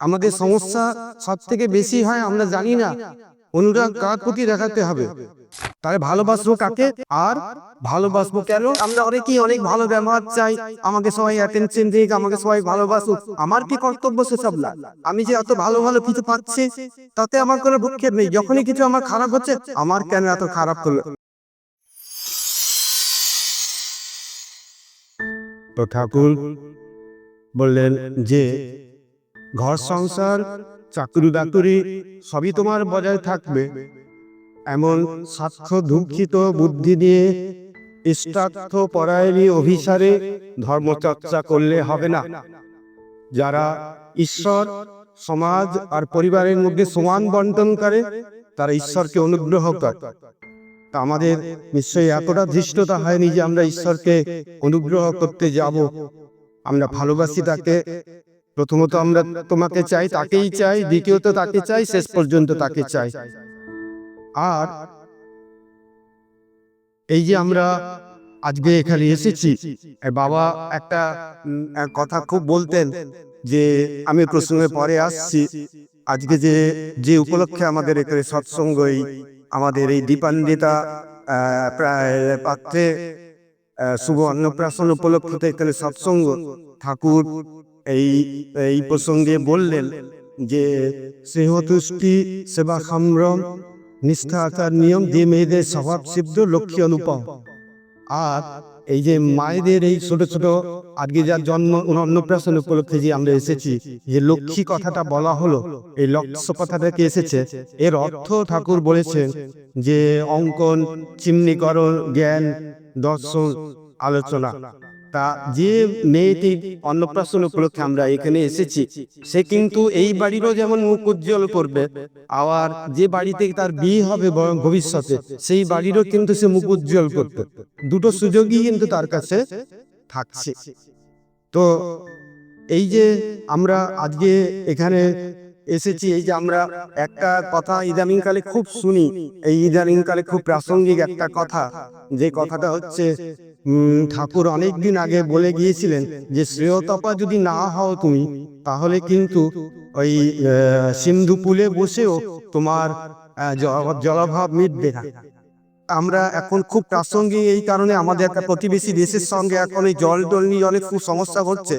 আমাদের সমস্যা সব থেকে বেশি হয় আমরা জানি না। অনুরাগ কার প্রতি দেখাতে হবে? তাহলে ভালোবাসবো কাকে? আর ভালোবাসবো কেন? আমরা অনেকেই অনেক ভালো ব্যবহার চাই। আমাকে সবাই অ্যাটেনশন দিক আমাকে সবাই ভালোবাসুক। আমার কি কর্তব্য সেসব না? আমি যে এত ভালো ভালো কিছু পাচ্ছি তাতে আমার কোনো ভূক্ষেপ নেই। যখনই কিছু আমার খারাপ হচ্ছে আমার কেন এত খারাপ হলো? তো ঠাকুর বললেন যে ঘর সংসার, চাকরি বাকরি, সবই তোমার বজায় থাকবে। এমন স্বার্থ দুঃখিত বুদ্ধি দিয়ে, ইষ্টার্থ পরায়ণী অভিসারে ধর্মচর্চা করলে হবে না। যারা ঈশ্বর, সমাজ আর পরিবারের মধ্যে সমান বন্টন করে, তারা ঈশ্বরকে অনুগ্রহ করে। তা আমাদের নিশ্চয়ই এতটা ধৃষ্টতা হয়নি যে আমরা ঈশ্বরকে অনুগ্রহ করতে যাব। আমরা ভালোবাসি তাকে প্রথমত আমরা তোমাকে চাই তাকেই চাই দ্বিতীয়ত তাকে চাই শেষ পর্যন্ত তাকে চাই। আর এই যে আমরা আজকে এখানে এসেছি বাবা একটা কথা খুব বলতেন যে আমি প্রসঙ্গে পরে আসছি আজকে যে যে উপলক্ষে আমাদের এখানে সৎসঙ্গ এই আমাদের এই দীপান্বিতা প্রায় পাত্রে শুভ অন্নপ্রাশন উপলক্ষে এখানে সৎসঙ্গ ঠাকুর এই এই প্রসঙ্গে বললেন যে স্নেহতুষ্টি সেবা সম্ভ্রম নিষ্ঠা আচার নিয়ম যে মেয়েদের স্বভাব সিদ্ধ লক্ষ্মী অনুপম। আর এই যে মায়েদের এই ছোট ছোট আজকে যার জন্ম অন্নপ্রাশন উপলক্ষে যে আমরা এসেছি, যে লক্ষ্মী কথাটা বলা হলো, এই লক্ষ্য কথা থেকে এসেছে। এর অর্থ ঠাকুর বলেছেন যে অঙ্কন চিমনিকরণ জ্ঞান, দর্শন, আলোচনা। তা যে মেয়েটি অন্নপ্রাশন উপলক্ষে আমরা এখানে এসেছি, সে কিন্তু এই বাড়িরও যেমন মুখ উজ্জ্বল করবে, আবার যে বাড়িতে তার বিয়ে হবে ভবিষ্যতে, সেই বাড়িরও কিন্তু সে মুখ উজ্জ্বল করবে। দুটো সুযোগই কিন্তু তার কাছে থাকছে। তো এই যে আমরা আজকে এখানে এসেছি, এই যে আমরা একটা কথা ইদানিংকালে খুব শুনি, এই ইদানিংকালে খুব প্রাসঙ্গিক একটা কথা, যে কথাটা হচ্ছে ঠাকুর অনেক দিন আগে বলে গিয়েছিলেন যে শ্রেয়তপা যদি না হও তুমি, তাহলে কিন্তু ওই সিন্ধু পুলে বসেও তোমার জলাভাব মিটবে না। আমরা এখন খুব প্রাসঙ্গিক এই কারণে আমাদের একটা প্রতিবেশী দেশের সঙ্গে এখন এই জল টল নিয়ে অনেক খুব সমস্যা হচ্ছে।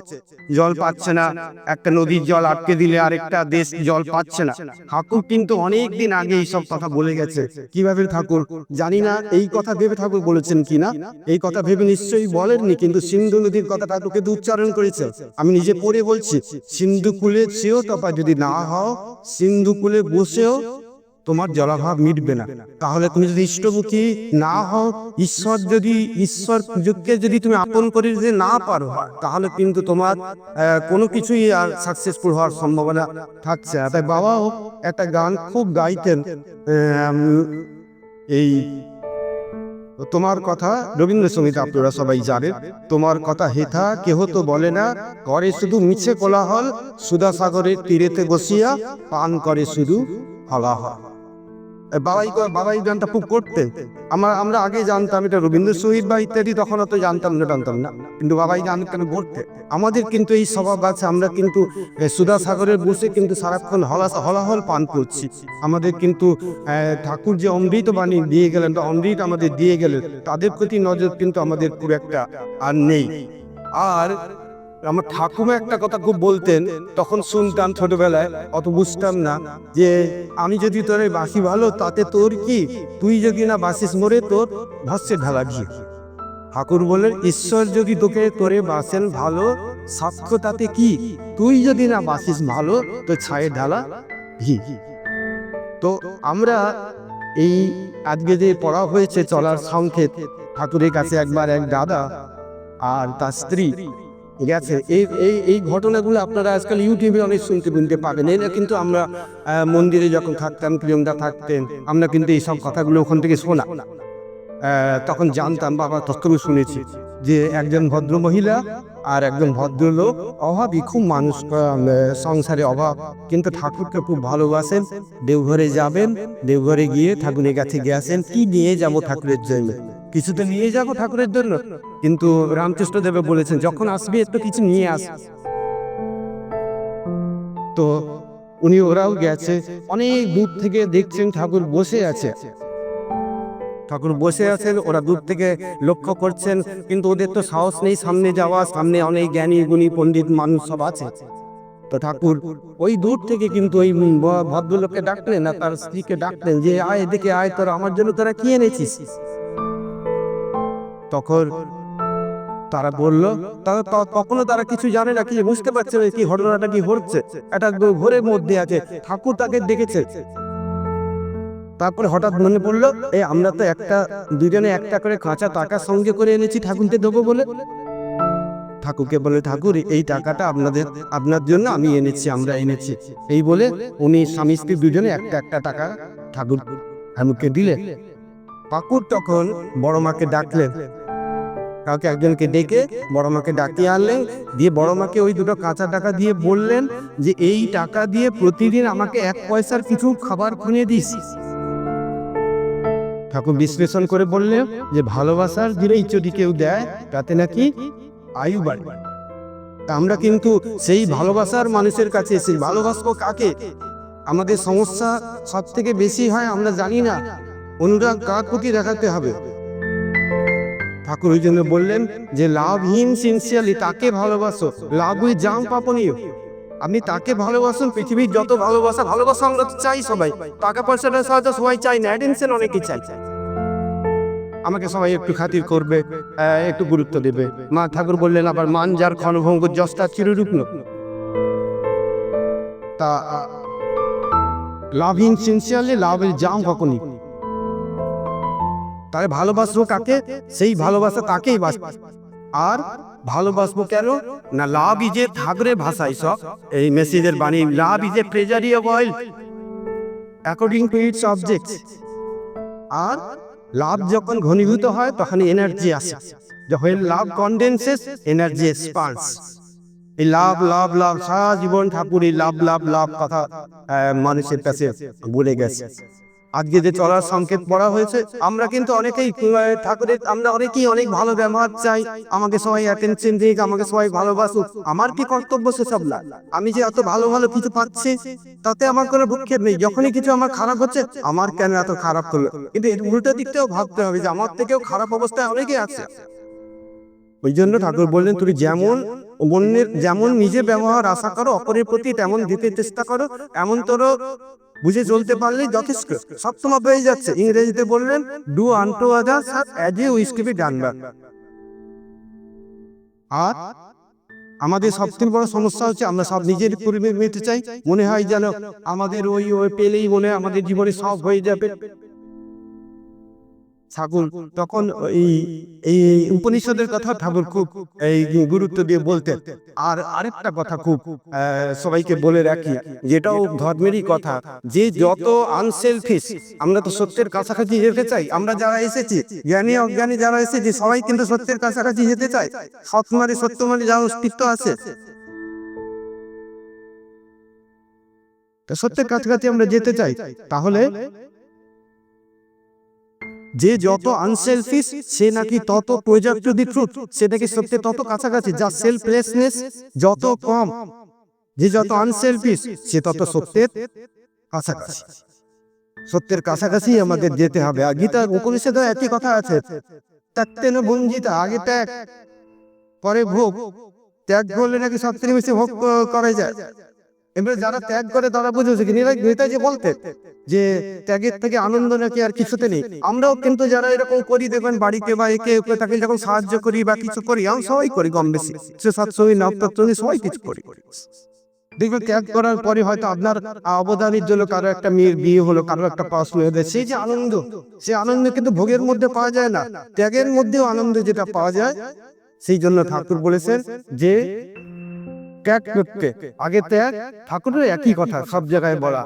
জল পাচ্ছে না একটা নদীর জল আটকে দিলে আরেকটা দেশ জল পাচ্ছে না। ঠাকুর কিন্তু অনেক দিন আগে এইসব কথা বলে গেছে। কীভাবে ঠাকুর? জানি না এই কথা ভেবে ঠাকুর বলেছেন কিনা? এই কথা ভেবে নিশ্চয়ই বলেননি কিন্তু সিন্ধু নদীর কথা ঠাকুর কিন্তু উচ্চারণ করেছে আমি নিজে পড়ে বলছি সিন্ধু কুলে চেয়েও তপা যদি না হও সিন্ধু কুলে বসেও তোমার জলাভাব মিটবে না। তাহলে তুমি যদি ইষ্টমুখী না হও, ঈশ্বর যদি, ঈশ্বর যুগকে যদি তুমি আপন করে যদি না পারো, তাহলে কিন্তু তোমার কোনো কিছুই আর সাকসেসফুল হওয়ার সম্ভাবনা থাকছে তাই বাবাও একটা গান খুব গাইতেন এই, তোমার কথা রবীন্দ্রসঙ্গীত আপনারা সবাই জানেন। তোমার কথা হেথা কেহ তো বলে না, করে শুধু মিছে কোলাহল সুদা সাগরের তীরেতে বসিয়া পান করে শুধু হলাহল। বাবাই বাবাই গানটা খুব করতেন আমরা আমরা আগে জানতাম এটা রবীন্দ্রসঙ্গীত বা ইত্যাদি, তখন অত জানতাম না জানতাম না। কিন্তু বাবাই গান কেন করতে? আমাদের কিন্তু এই স্বভাব আছে, আমরা কিন্তু সুধা সাগরের বসে কিন্তু সারাক্ষণ হলা হলাহল পান করছি। আমাদের কিন্তু ঠাকুর যে অমৃত বাণী দিয়ে গেলেন বা অমৃত আমাদের দিয়ে গেলেন, তাদের প্রতি নজর কিন্তু আমাদের খুব একটা আর নেই। আর আমার ঠাকুমা একটা কথা খুব বলতেন, তখন শুনতাম ছোটবেলায়, অত বুঝতাম না, যে আমি যদি তোর বাসি ভালো, তাতে তোর কি? তুই যদি না বাসিস মরে তোর ভাসছে ঢালা ঘি। ঠাকুর বলেন ঈশ্বর যদি তোকে তোরে বাসেন ভালো, সাক্ষ্য তাতে কি? তুই যদি না বাসিস ভালো, তো ছায়ে ঢালা ঘি। তো আমরা এই আজকে যে পড়া হয়েছে চলার সংকেত, ঠাকুরের কাছে একবার এক দাদা আর তার স্ত্রী গেছে এই এই এই ঘটনাগুলো আপনারা আজকাল ইউটিউবে অনেক শুনতে শুনতে পাবেন। এরা কিন্তু আমরা মন্দিরে যখন থাকতাম প্রিয়মদা থাকতেন, আমরা কিন্তু এইসব কথাগুলো ওখান থেকে শোনা। তখন জানতাম, বাবা তখন শুনেছি যে একজন ভদ্র মহিলা আর একজন ভদ্রলোক অভাবই খুব মানুষ সংসারে অভাব। কিন্তু ঠাকুরকে খুব ভালোবাসেন। দেওঘরে যাবেন, দেওঘরে গিয়ে ঠাকুরের কাছে গেছেন কি নিয়ে যাব ঠাকুরের জন্য? কিছু তো নিয়ে যাব ঠাকুরের জন্য। কিন্তু রামকৃষ্ণ দেবে বলেছেন, যখন আসবে, একটু কিছু নিয়ে আস। তো উনি ওরাও গেছে। অনেক দূর থেকে দেখছেন ঠাকুর বসে আছে। ঠাকুর বসে আছেন, ওরা দূর থেকে লক্ষ্য করছেন, কিন্তু ওদের তো সাহস নেই সামনে যাওয়া, সামনে অনেক জ্ঞানী, গুণী পণ্ডিত মানুষ সব আছে। তো ঠাকুর, ওই দূর থেকে কিন্তু ওই ভদ্রলোককে ডাকলেন না তার স্ত্রীকে ডাকলেন যে, আয় এদিকে আয়, তোরা আমার জন্য তোরা কি এনেছিস? তখন তারা বলল তারা তখনও তারা কিছু জানে না, কি বুঝতে পারছে না, কি ঘটনাটা কি হচ্ছে একটা গ- ঘোরের মধ্যে আছে। ঠাকুর তাকে দেখেছে। তারপরে হঠাৎ মনে পড়ল এই আমরা তো একটা, দুজনে একটা করে কাঁচা টাকা সঙ্গে করে এনেছি ঠাকুরকে দেবো বলে। ঠাকুরকে বলে, ঠাকুর, এই টাকাটা আপনাদের, আপনার জন্য আমি এনেছি, আমরা এনেছি। এই বলে উনি স্বামী স্ত্রী দুজনে একটা একটা টাকা ঠাকুর ঠাকুরকে দিলেন ঠাকুর তখন বড় মাকে ডাকলেন। কাউকে একজনকে ডেকে বড় মাকে ডাকিয়ে আনলেন, দিয়ে বড় মাকে ওই দুটো কাঁচা টাকা দিয়ে বললেন যে, এই টাকা দিয়ে প্রতিদিন আমাকে এক পয়সার কিছু খাবার খুঁজে দিস। ঠাকুর বিশ্লেষণ করে বললেন যে ভালোবাসার দিলেই যদি কেউ দেয়, তাতে নাকি আয়ু বাড়ে। তা আমরা কিন্তু সেই ভালোবাসার মানুষের কাছে, সেই ভালোবাসবো কাকে? আমাদের সমস্যা সব থেকে বেশি হয়, আমরা জানি না। অনুরাগ কার প্রতি দেখাতে হবে। ঠাকুর ওই জন্য বললেন যে, লাভহীন সিনসিয়ারলি তাকে ভালোবাসো। লাভ উই জাম পাপনীয়। আপনি তাকে ভালোবাসুন, পৃথিবীর যত ভালোবাসা ভালোবাসা আমরা চাই সবাই। টাকা পয়সাটা সাহায্য সবাই চাই না অ্যাটেনশন অনেকেই চাই আমাকে সবাই একটু খাতির করবে একটু গুরুত্ব দেবে। মা ঠাকুর বললেন, আবার মান যার ক্ষণভঙ্গ যস্তা চিররূপন তা love in sincerely love is জাম কখনই তাহলে ভালোবাসবো কাকে? সেই ভালোবাসা তাকেই বাস আর ভালোবাসবো কেন? না লাভ ইজে ঠাকুরের ভাষায় সব এই মেসেজের বাণী, লাভ ইজে প্রেজারি অয়েল অ্যাকর্ডিং টু ইটস অবজেক্ট আর লাভ যখন ঘনীভূত হয় তখন এনার্জি আসে। যখন লাভ কনডেন্সেস এনার্জি এক্সপান্স এই লাভ লাভ লাভ, সারা জীবন ঠাকুর এই লাভ লাভ লাভ কথা মানুষের কাছে বলে গেছে। আজকে যে চলার সংকেত পড়া হয়েছে আমরা কিন্তু অনেকেই ঠাকুরের আমরা অনেকেই অনেক ভালো ব্যবহার চাই আমাকে সবাই অ্যাটেনশন দিক আমাকে সবাই ভালোবাসুক। আমার কি কর্তব্য সেসব না? আমি যে এত ভালো ভালো কিছু পাচ্ছি তাতে আমার কোনো ভূক্ষেপ নেই। যখনই কিছু আমার খারাপ হচ্ছে আমার কেন এত খারাপ হলো কিন্তু এর উল্টো দিকটাও ভাবতে হবে যে আমার থেকেও খারাপ অবস্থায় অনেকে আছে। ওই জন্য ঠাকুর বললেন তুমি যেমন অন্যের যেমন নিজে ব্যবহার আশা করো অপরের প্রতি তেমন দিতে চেষ্টা করো এমন তোর বুঝে চলতে পারলেই যথেষ্ট। সবসময় পেয়ে যাচ্ছে। ইংরেজিতে বললেন do unto others as you wish to be done আর আমাদের সবথেকে বড় সমস্যা হচ্ছে, আমরা সব নিজের পরিবেশ মেতে চাই। মনে হয় যেন আমাদের ওই ওই পেলেই মনে আমাদের জীবনে সব হয়ে যাবে। ঠাকুর তখন এই এই উপনিষদের কথা ঠাকুর খুব এই গুরুত্ব দিয়ে বলতেন। আর আরেকটা কথা খুব সবাইকে বলে রাখি যেটাও ধর্মেরই কথা। যে যত আনসেলফিস আমরা তো সত্যের কাছাকাছি যেতে চাই। আমরা যারা এসেছি জ্ঞানী অজ্ঞানী যারা এসেছি সবাই কিন্তু সত্যের কাছাকাছি যেতে চাই সত্যমারি সত্যমারি যা অস্তিত্ব আছে। তা সত্যের কাছাকাছি আমরা যেতে চাই। তাহলে যে যত আনসেলফিশ সে নাকি তত প্রজেক্ট টু দি ট্রুথ নাকি সত্যি তত কাছাকাছি যার সেলফলেসনেস যত কম। যে যত আনসেলফিশ সে তত সত্যের কাছাকাছি। সত্যের কাছাকাছি আমাদের যেতে হবে। আর গীতা উপনিষদে একই কথা আছে। ত্যাগতেন বঞ্জিতা আগে ত্যাগ, পরে ভোগ। ত্যাগ করলে নাকি সব বেশি ভোগ করা যায়। এবারে যারা ত্যাগ করে তারা বুঝেছে কি? নেতাজি বলতেন যে ত্যাগের থেকে আনন্দ নাকি আর কিছুতে নেই। আমরাও কিন্তু যারা এরকম করি দেখবেন বাড়িতে বা একে তাকে যখন সাহায্য করি বা কিছু করি আমি সবাই করি কম বেশি। সে সৎসঙ্গী নবতত্ত্বী সবাই কিছু করি দেখবেন ত্যাগ করার পরে হয়তো আপনার অবদানের জন্য কারও একটা মেয়ের বিয়ে হলো কারও একটা পড়াশোনা হয়ে সেই যে আনন্দ সেই আনন্দ কিন্তু ভোগের মধ্যে পাওয়া যায় না। ত্যাগের মধ্যেও আনন্দ যেটা পাওয়া যায় সেই জন্য ঠাকুর বলেছেন যে আগে ত্যাগ, ঠাকুরের একই কথা সব জায়গায় বলা।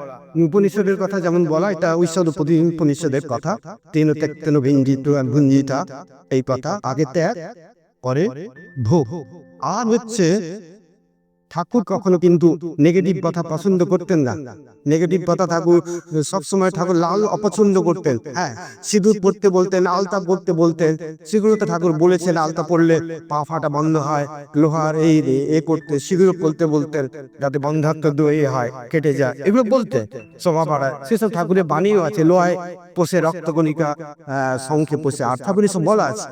উপনিষদের কথা যেমন বলা, এটা ঐশ্বর উপনিষদের কথা। তেন ত্যাগ, তেন ভিঞ্জিত ভুঞ্জিতা, এই কথা। আগে ত্যাগ, পরে ভোগ। আর হচ্ছে ঠাকুর কখনো কিন্তু নেগেটিভ কথা পছন্দ করতেন না। নেগেটিভ কথা ঠাকুর সবসময় ঠাকুর লাল অপছন্দ করতেন। হ্যাঁ সিঁদুর পড়তে বলতেন আলতা পড়তে বলতেন সেগুলো তো ঠাকুর বলেছেন আলতা পড়লে পা ফাটা বন্ধ হয় লোহার এই এ করতে সেগুলো বলতে বলতেন যাতে বন্ধাত্ম এ হয় কেটে যায় এগুলো বলতে শোভা বাড়ায় সেসব ঠাকুরের বাণীও আছে লোহায় পোষে রক্তকণিকা শঙ্খে পোষে আর ঠাকুর এসব বলা আছে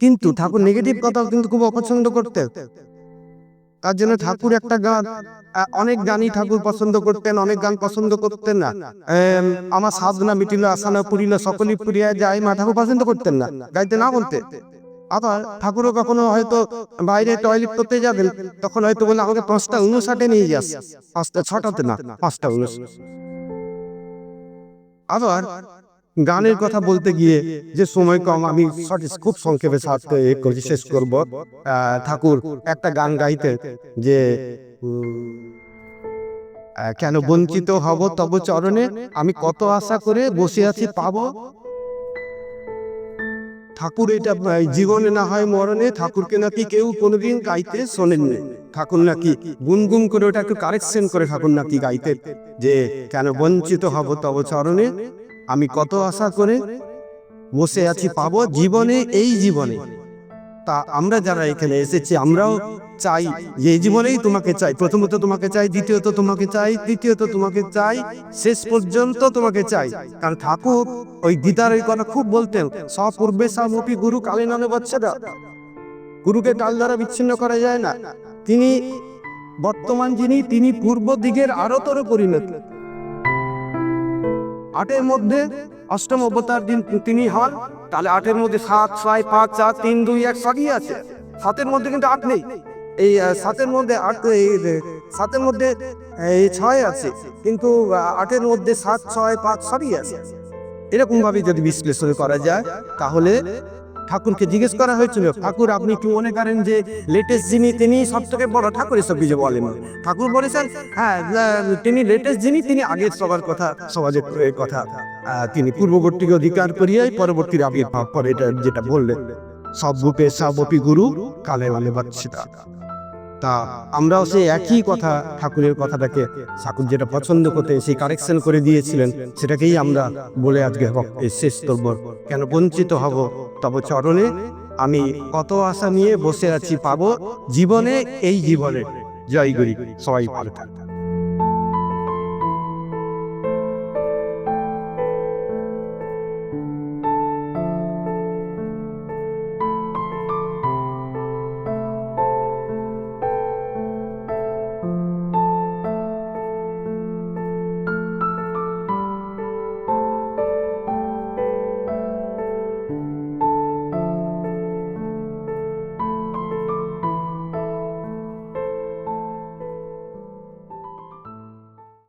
কিন্তু ঠাকুর নেগেটিভ কথা কিন্তু খুব অপছন্দ করতেন তার জন্য ঠাকুর একটা গান। অনেক গানই ঠাকুর পছন্দ করতেন, অনেক গান পছন্দ করতেন না। আমার সাধনা মিটিল, আসানা পুরিল, সকলই পুরিয়া যায়, মা ঠাকুর পছন্দ করতেন না, গাইতে না বলতে। আবার ঠাকুরও কখনো হয়তো বাইরে টয়লেট করতে যাবেন, তখন হয়তো বলে, আমাকে পাঁচটা উনষাটে নিয়ে যাস। পাঁচটা, ছটাতে না, পাঁচটা উনষাট আবার গানের কথা বলতে গিয়ে যে সময় কম আমি সঠিক খুব সংক্ষেপে সাথে শেষ করব। ঠাকুর একটা গান গাইতে যে কেন বঞ্চিত হব তব চরণে? আমি কত আশা করে বসে আছি পাবো? ঠাকুর এটা জীবনে না হয় মরণে ঠাকুরকে নাকি কেউ কোনোদিন গাইতে শোনেননি। ঠাকুর নাকি গুনগুন করে ওটা একটু কারেকশন করে ঠাকুর নাকি গাইতে যে কেন বঞ্চিত হব তব চরণে? আমি কত আশা করে বসে আছি পাবো জীবনে এই জীবনে। তা আমরা যারা এখানে এসেছি আমরাও চাই। যে এই জীবনেই তোমাকে চাই প্রথমত তোমাকে চাই দ্বিতীয়ত তোমাকে চাই তৃতীয়ত তোমাকে চাই শেষ পর্যন্ত তোমাকে চাই। কারণ ঠাকুর ওই গীতার ওই কথা খুব বলতেন সপূর্বে সামপি গুরু কালে নামে বাচ্চারা। গুরুকে কাল দ্বারা বিচ্ছিন্ন করা যায় না। তিনি বর্তমান যিনি তিনি পূর্ব দিকের আরতর পরিণত আটের মধ্যে অষ্টম অবতার দিন তিনি হন, তাহলে আটের মধ্যে সাত, ছয়, পাঁচ, চার, তিন, দুই, এক সবই আছে। সাতের মধ্যে কিন্তু আট নেই। এই সাতের মধ্যে আট সাতের মধ্যে, এই, ছয় আছে। কিন্তু আটের মধ্যে সাত, ছয়, পাঁচ সবই আছে। এরকম ভাবে যদি বিশ্লেষণ করা যায়, তাহলে ঠাকুরকে জিজ্ঞেস করা হয়েছিল, ঠাকুর, আপনি কি মনে করেন যে লেটেস্ট যিনি, তিনি সব থেকে বড় ঠাকুর এসব কিছু বলেন। ঠাকুর বলেছেন হ্যাঁ তিনি লেটেস্ট যিনি, তিনি আগের সবার কথা, সমাজের কথা। তিনি পূর্ববর্তীকে অধিকার করিয়াই পরবর্তীর আবির্ভাব করে এটা যেটা বললেন, সব রূপে সবপি গুরু, কালে মানে বাচ্চিতা। তা আমরাও সেই একই কথা ঠাকুরের কথাটাকে ঠাকুর যেটা পছন্দ করতে সেই কারেকশন করে দিয়েছিলেন, সেটাকেই আমরা বলে আজকে শেষ করব কেন বঞ্চিত হব? তব চরণে আমি কত আশা নিয়ে বসে আছি পাবো, জীবনে এই জীবনে জয় গুরি, সবাই ভালো থাকবে